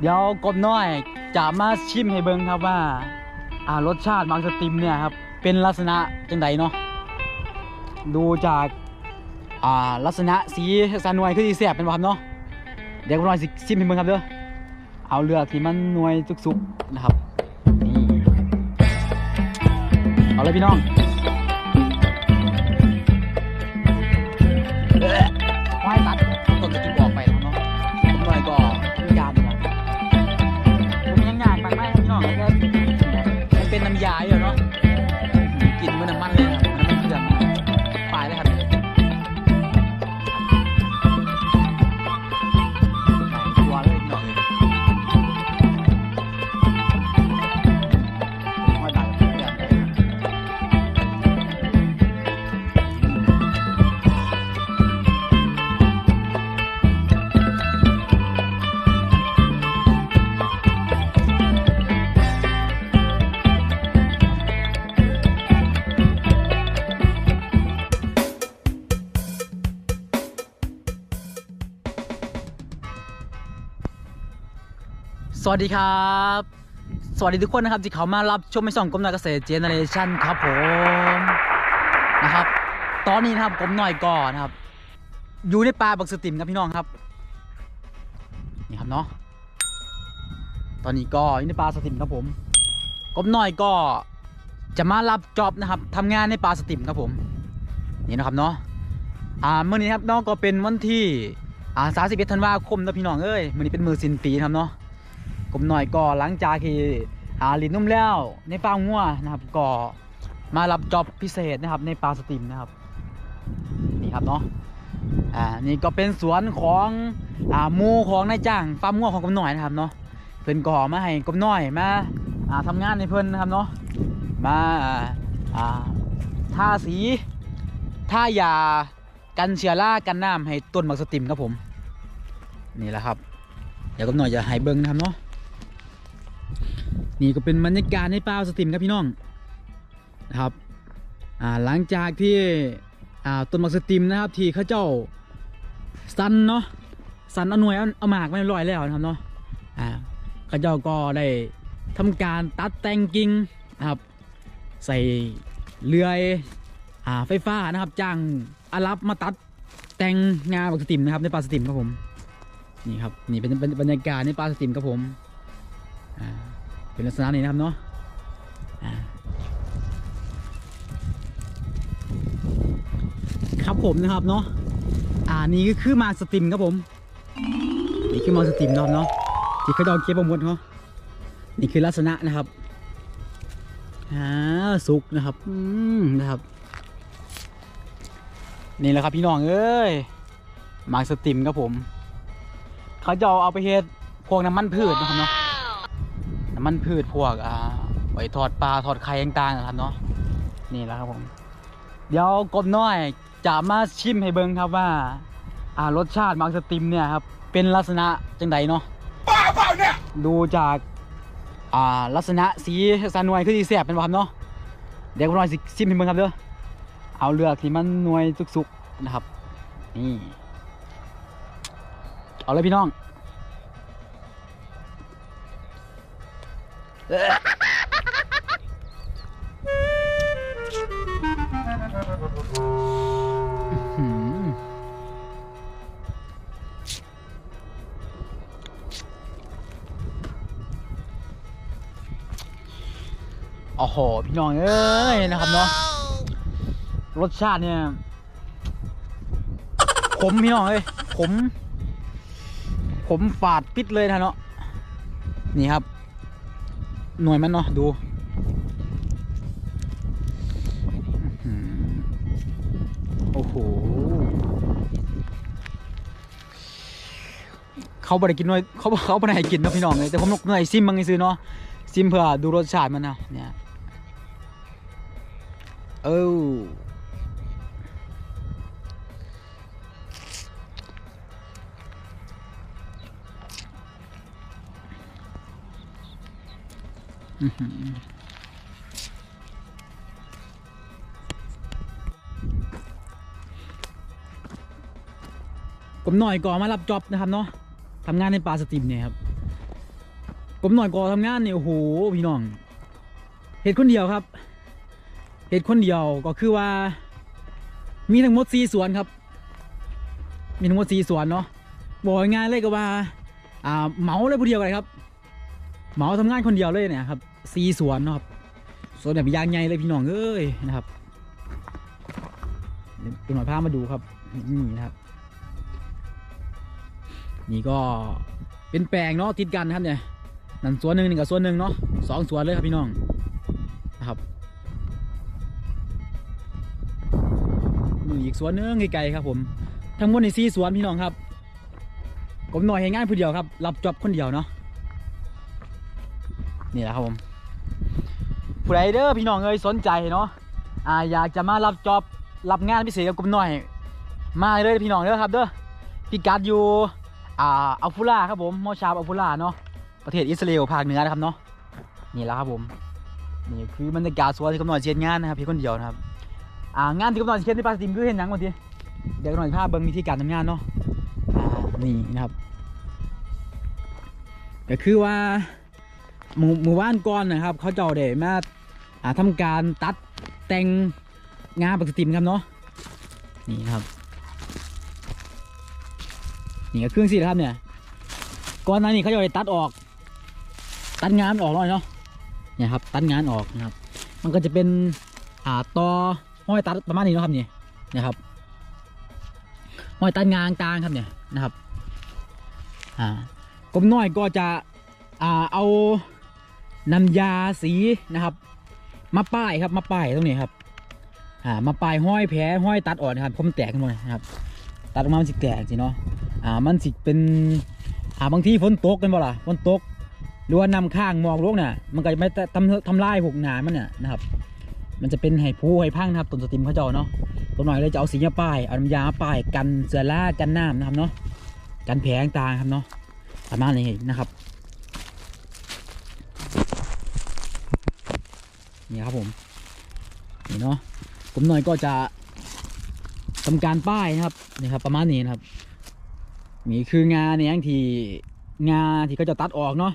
เดี๋ยวกบน้อยจะมาชิมให้เบิ่งครับว่า อ่ารสชาติมังสติมเนี่ยครับเป็นลักษณะจังไดเนาะดูจากอ่าลักษณะสีสันนวยคือสีแสบเป็นบ่ครับเนาะเดี๋ยวกบน้อยสิชิมให้เบิ่งครับเด้อเอาเลือกที่มันนวยสุกๆนะครับนี่เอาเลยพี่น้อง ยาอยู่ วัสดีครับ สวัสดีทุกคนนะครับที่เขามารับชมในช่องกรมหน่อยเกษตรเจเนเรชั่นครับผมนะครับ ตอนนี้นะครับกรมหน่อยก่อนนะครับ อยู่ในป่าบักสติมครับพี่น้องครับนี่ครับเนาะตอนนี้ก็อยู่ในป่าสติมครับผมกรมหน่อยก็จะมารับจอบนะครับทำงานในป่าสติมครับผมนี่นะครับเนาะอ่าเมื่อนี้ครับน้องก็เป็นวันที่อ่าสาสิบเอ็ดธันวาคมนะพี่น้องเอ้ยมื่อนี้เป็นมือสินปีครับเนาะ ผมหน่อยก็หลังจากที่หาลินนุ่มแล้วในฟาร์มงัวนะครับก็มารับจอบพิเศษนะครับในปลาสติมนะครับนี่ครับเนาะอ่านี่ก็เป็นสวนของอ่าหมูของนายจ้างฟาร์มงัวของกำหน่อยนะครับเนาะเพิ่อนก็มาให้กำหน่อยมาอ่าทำงานในเพิ่อนนะครับเนาะมาอ่าทาสีท่ายากันเชื้อรากันน้ำให้ต้นมักสติมครับผมนี่แหละครับเดี๋ยวกำหน่อยจะให้เบิ้งนะครับเนาะ นี่ก็เป็นบรรยากาศในป่าสติมครับพี่น้องนะครับอ่าหลังจากที่อ่าต้นมักสติมนะครับที่เขาเจ้าสันเนาะสันเอาหน่วยเอาเอาหมากไมาเรียบร้อยแล้วนะครับเนาะอ่าเขาเจ้าก็ได้ทำการตัดแต่งกิ่งนะครับ ใส่เลื่อยอ่าไฟฟ้านะครับจ้างอารับมาตัดแต่งงานบักสติมนะครับในป่าสติมครับผมนี่ครับนี่เป็นบรรยากาศในป่าสติมครับผม เป็นลักษณะนี้นะครับเนาะครับผมนะครับเนาะอ่านี่ก็คือมาสติมครับผมนี่คือมาสติมเนาะเนาะที่เขาดองเก็บประมวลเนาะนี่คือลักษณะนะครับอ่าสุกนะครับอืมนะครับนี่แหละครับพี่น้องเอ้ยมาสติมครับผม เขาจะเอาไปเฮ็ดพวกน้ำมันพืชนะครับเนาะ น้ำมันพืชพวกอ่าไว้ทอดปลาทอดไข่ต่างๆนะครับเนาะนี่แหละครับผม เดี๋ยวกบน้อยจะมาชิมให้เบิ่งครับว่า อ่ารสชาติมังสติมเนี่ยครับเป็นลักษณะจังไดเนาะดูจากอ่าลักษณะสีสันหน่วยคือสีแสบเป็นบ่ครับเนาะเดี๋ยวกบน้อยสิชิมให้เบิ่งครับเด้อเอาเลือกที่มันหน่วยสุกๆนะครับ นี่ เอาเลยพี่น้อง โอ้โห พี่น้องเอ้ยนะครับเนาะรสชาติเนี่ยขมพี่น้องเอ้ยขมผมฝาดปิดเลยนะเนาะนี่ครับ หน่วยมันเนาะดูโอ้โหเขาบ่ได้กินหน่วยเขาเขาบ่ได้ให้กินเนาะพี่น้องเลยแต่ผมหน่วยซิมบางซื้อเนาะซิมเพื่อดูรสชาติมันนะเนี่ยเออ ผมหน่อยก่อมารับจ็อบนะครับเนาะทำงานในปลาสตรีมเนี่ยครับกบหน่อยก่อทำงานเนี่ยโอ้โหพี่น้องเหตุคนเดียวครับเหตุคนเดียวก็คือว่า มีทั้งหมดสี่สวนครับ มีทั้งหมดสี่สวนเนาะบอกงายๆเลยก็ว่า อ่าเหมาเลยผู้เดียวเลยครับ เหมาทำงานคนเดียวเลยเนี่ยครับ สี่สวนนะครับสวนแบบยางใหญ่เลยพี่น้องเอ้ยนะครับเดี๋ยวหน่อยพามาดูครับนี่นะครับ นี่ก็เป็นแปลงเนาะติดกันนะครับเนี่ยนั่นสวนหนึ่งนี่กับสวนหนึ่งเนาะสองสวนเลยครับพี่น้องนะครับนี่อีกสวนหนึงไกลๆครับผม ทั้งหมดในสี่สวนพี่น้องครับ ผมหน่อยให้งานผู้เดียวครับ รับจอบคนเดียวเนาะนี่แหละครับผม ผู้ใดเด้อพี่น้องเอ้ยสนใจเนาะอ่าอยากจะมารับจอบรับงานพิเศษกับกลุ่มหน่อย มาเลยพี่น้องเด้อครับเด้อพี่กัดอยู่อ่าอัลฟูล่าครับผมมอชาบอัลฟูล่าเนาะประเทศอิสราเอลภาคเหนือนะครับเนาะนี่แหละครับผมนี่คือบรรยากาศสวนที่กำหนดเชียนงานนะครับพี่คนเดียวนะครับอ่างานที่กำหนดเชียนที่ปาสติมคือเห็นยังบางทีเดี๋ยวกำหนดภาพเบิ่งวิธีการทำงานเนาะอ่านี่นะครับก็คือว่าหมู่หมู่บ้านก่อนนะครับ เขาเจ้าเดมา อ่าทำการตัดแต่งงานปาสติมครับเนาะนี่ครับนี่ก็เครื่องสิครับเนี่ยก่อนหน้านี้เขาจะไปตัดออก ตัดงานออกหน่อยเนาะเนี่ยครับตัดงานออกนะครับ มันก็จะเป็นอ่าตอห้อยตัดประมาณนี้นะครับนี่นะครับห้อยตัดงานกลางครับเนี่ยนะครับอ่ากลมน้อยก็จะอ่าเอาน้ำยาสีนะครับ มาป้ายครับมาป้ายตรงนี้ครับอ่ามาป้ายห้อยแผลห้อยตัดออกนะครับผมแตกขึ้นมาเลยนะครับ ตัดออกมามันสิแตกสิเนาะอ่ามันสิเป็นอ่าบางทีฝนตกกันบ่ล่ะฝนตกหรือว่านำข้างมอกลงเนี่ยมันก็จะไม่ทำทำลายพวกหนามันเนี่ยนะครับมันจะเป็นไห้ผู้ไห้พังนะครับต้นสติมเขาเจ้าเนาะตัวหน่อยเลยจะเอาสีมาป้ายเอาน้ำยามาป้ายกันเสือล่ากันน้ำนะครับเนาะกันแผลต่างๆครับเนาะประมาณนี้นะครับ นี่ครับผมนี่เนาะผมหน่อยก็จะทำการป้ายนะครับนี่ครับ ประมาณนี้นะครับนี่คืองาเนี่ยที่งาที่เขาจะตัดออกเนาะ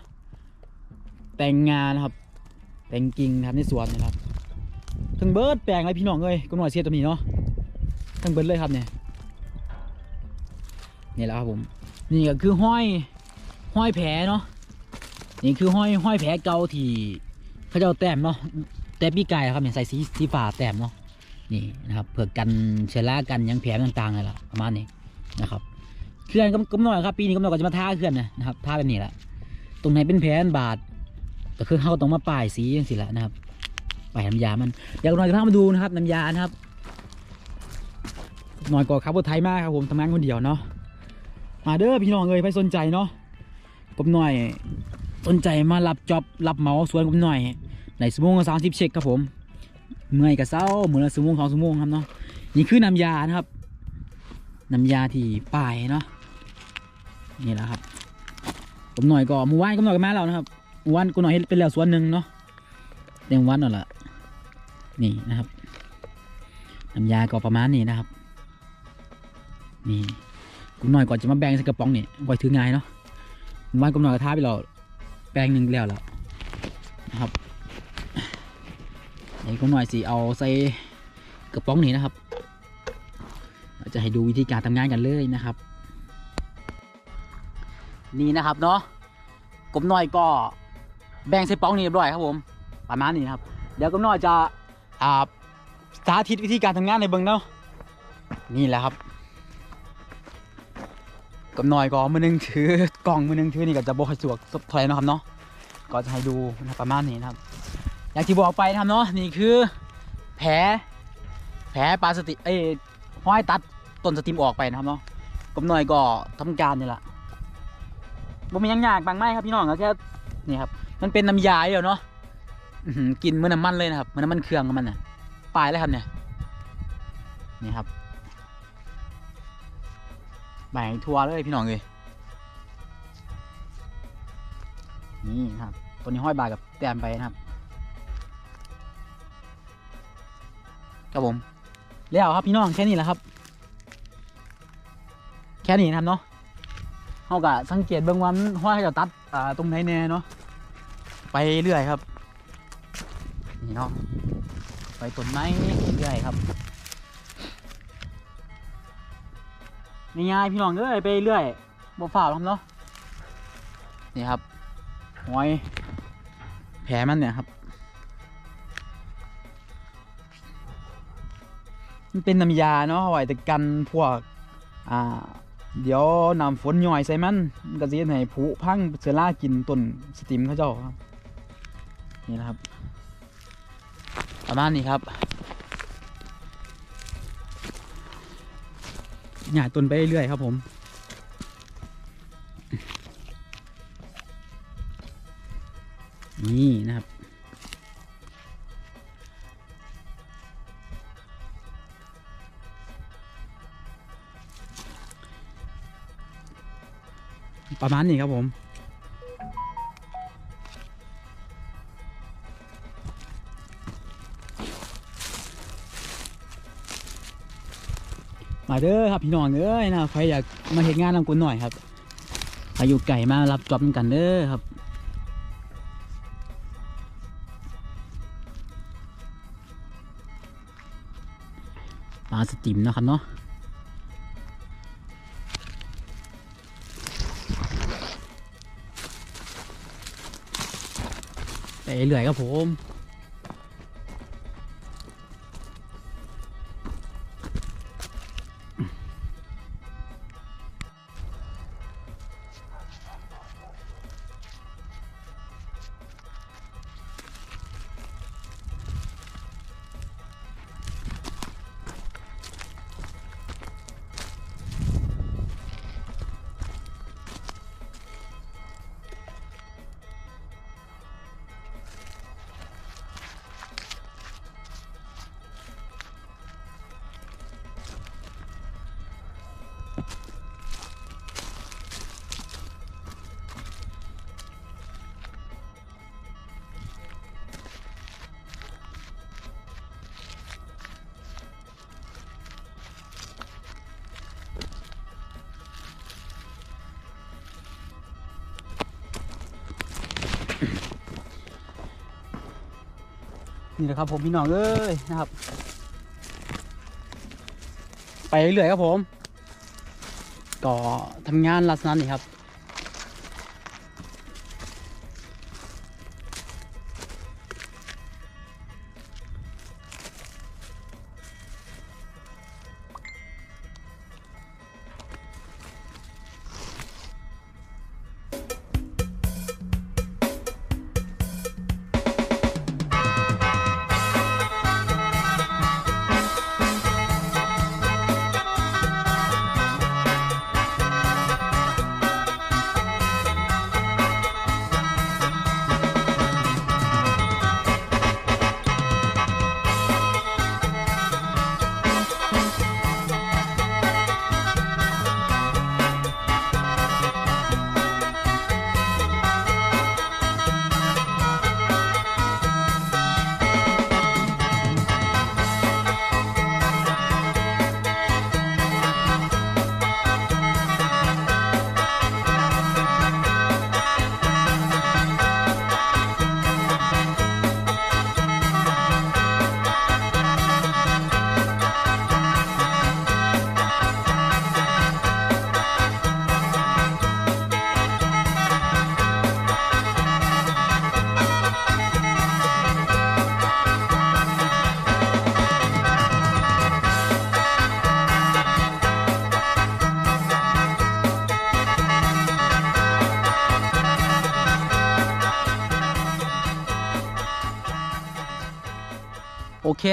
แต่งงานนะครับ แต่งกิ่งนะครับในสวนนะครับทั้งเบิร์ดแปลงอะไรพี่น้องเลยก็หน่อยเสียตัวนี้เนาะทั้งเบิร์ดเลยครับเนี่ยนี่แหละครับผมนี่ก็คือห้อยห้อยแผลเนาะนี่คือห้อยห้อยแผลเก่าที่เขาจะเอาแต้มเนาะ แต้มปีกไก่ครับเนี่ยใส่สีสีฟ้าแต้มเนาะนี่นะครับเพื่อกันเชื้อรากันยังแผลต่างๆเลยล่ะประมาณนี้นะครับเคลื่อนก็ก็น้อยครับปีนี้ก็น้อยก็จะมาท่าเคลื่อนนะครับท่าแบบนี้แหละตรงไหนเป็นแผลบาดก็คือเขาต้องมาป้ายสีอย่างสิละนะครับป้ายน้ำยามันเดี๋ยวหน่อยจะพามาดูนะครับน้ำยานะครับหน่อยก็ขับรถไทยมากครับผมทำงานคนเดียวเนาะมาเด้อพี่น้องเลยไปสนใจเนาะผมหน่อยสนใจมารับจ็อบรับเหมาสวนผมหน่อย ในสมงสามสิบเช็คครับผม เมื่อยกับเศร้าเหมือนละสมงสองสมงครับเนาะนี่คือน้ำยานะครับน้ำยาที่ป้ายเนาะนี่แหละครับ ผมหน่อยก็เมื่อวานก็หน่อยก็มาแล้วนะครับม้วานก็หน่อยเฮ็ดเป็นแล้วส่วนหนึ่งเนาะเต็มวันนั่นแหละนี่นะครับน้ำยาก็ประมาณนี้นะครับ นี่กูหน่อยก่อนจะมาแบ่งใส่กระป๋องนี่ไว้ถือง่ายเนาะม้วานก็หน่อยก็ท้าไปแล้วแปลงหนึ่งแล้วแล้วนะครับ นี่ก็หน่อยสิเอาใส่กระป๋องนี้นะครับเราจะให้ดูวิธีการทำงานกันเลยนะครับ นี่นะครับเนาะกบน้อยก็แบ่งใส่ป๋องนี้เรียบร้อยครับผมประมาณนี้นครับ เดี๋ยวกบน้อยจะอ่าสาธิตวิธีการทำงานในเบื้องเนาะนี่แหละครับกบน้อยก็มือหนึงถือกล่องมือหนึงถือนี่ก็จะโบกสะดวกสักเท่าไหร่นะครับเนาะก็จะให้ดูนะประมาณนี้นะครับ อย่างที่บอกไปนะครับเนาะนี่คือ แผลแผลปลาสติเอ้ยห้อยตัดต้นสติมออกไปนะครับเนาะกำหน่อยก็ทำการนี่แหละบ่มียังยากบางไม่ครับพี่น้องก็แค่นี่ครับมันเป็นน้ำยาเดียวเนาะกินเหมือนน้ำมันเลยนะครับเหมือนน้ำมันเครื่องมันน่ะปลายแล้วครับเนี่ยนี่ครับแบ่งทัวร์เลยพี่น้องเลยนี่ครับตัวนี้ห้อยบากับแต้มไปนะครับ ครับผม แล้วครับพี่น้องแค่นี้แหละครับ แค่นี้นะครับเนาะเขากะสังเกตเบื้องวันห้อยเขาจะตัดอ่าตรงไหนแน่เนาะไปเรื่อยครับนี่เนาะไปต้นไม้เรื่อยครับง่ายๆพี่น้องเอ้ยไปเรื่อยบ่ฝ่าวครับเนาะนี่ครับหอยแผลมันเนี่ยครับ มันเป็นน้ำยาเนาะอาไว้แต่กันพวกอ่าเดี๋ยวน้ำฝนย่อยใส่มันมันก็จะให้ผุพังเสือล่ากินต้นสติมเขาเจ้าครับนี่นะครับ ประมาณนี้ครับหย่าต้นไปเรื่อยๆครับผมนี่นะครับ ประมาณนี้ครับผมมาเด้อครับพี่น้องเอ้ยนะใครอยากมาเห็นงานนำกุนหน่อยครับอายุไก่มารับจอบกันเด้อครับปลาสติมนะครับเนาะ เรื่อยครับผม นี่แหละครับผมพี่น้องเอ้ยนะครับ ไปเรื่อยๆครับผม ก็ทำงานลักษณะนี้ครับ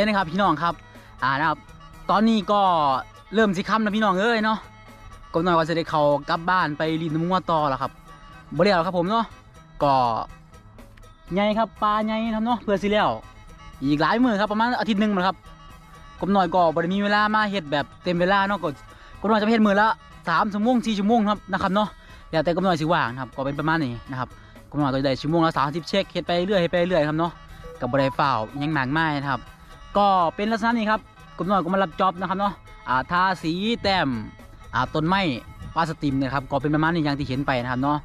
นะครับพี่น้องครับอ่านะครับ ตอนนี้ก็เริ่มสิค่ำนะพี่น้องเอ้ยเนาะก็หน่อยว่าจะได้เขากลับบ้านไปรีนมัวต่อแล้วครับบ่แล้วครับผมเนาะก็ใหญ่ครับปลาใหญ่ครับเนาะเพื่อสิแล้วอีกหลายมือครับประมาณอาทิตย์หนึ่งมั้งครับกมหน่อยก็บ่ไดมีเวลามาเฮ็ดแบบเต็มเวลาเนาะก็กมหน่อยจะเฮ็ดมือละสามชั่วโมงสี่ชั่วโมงครับนะครับเนาะแล้วแต่กมหน่อยสิว่างครับก็เป็นประมาณนี้นะครับกมหน่อยก็จะได้ชั่วโมงละสามสิบเช็คเฮ็ดไปเรื่อยเฮ็ดไปเรื่อยครับเนาะกับบ่ได้ฝ้าอิหยังหนักมากนะครับ ก็เป็นลักษณะนี้ครับกลุ่มน้อยก็มารับจ็อบนะครับเนาะอ่าทาสีแต้มอ่าต้นไม้ปลาสติมนี่ยครับก็เป็นประมาณนี้อย่างที่เห็นไปนะครับเนาะ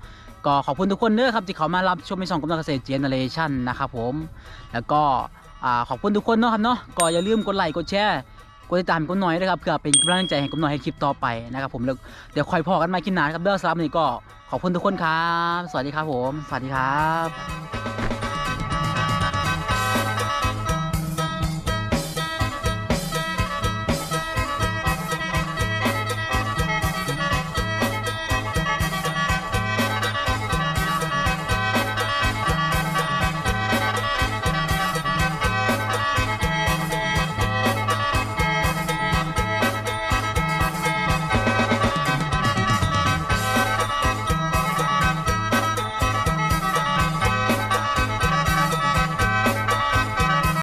ก็ขอบคุณทุกคนเด้อครับที่เขามารับชมในช่องกำลังเกษตรเจเนเรชันนะครับผมแล้วก็อ่าขอบคุณทุกคนเนาะครับเนาะก็อย่าลืมกดไลค์กดแชร์กดติดตามกดหน่อยนะครับเพื่อเป็นกำลังใจให้กำหน่อยให้คลิปต่อไปนะครับผมแล้วเดี๋ยวคอยพอกันมาคลิปหน้าครับเด้อสำหรับนนี้ก็ขอบคุณทุกคนครับ สวัสดีครับผม สวัสดีครับ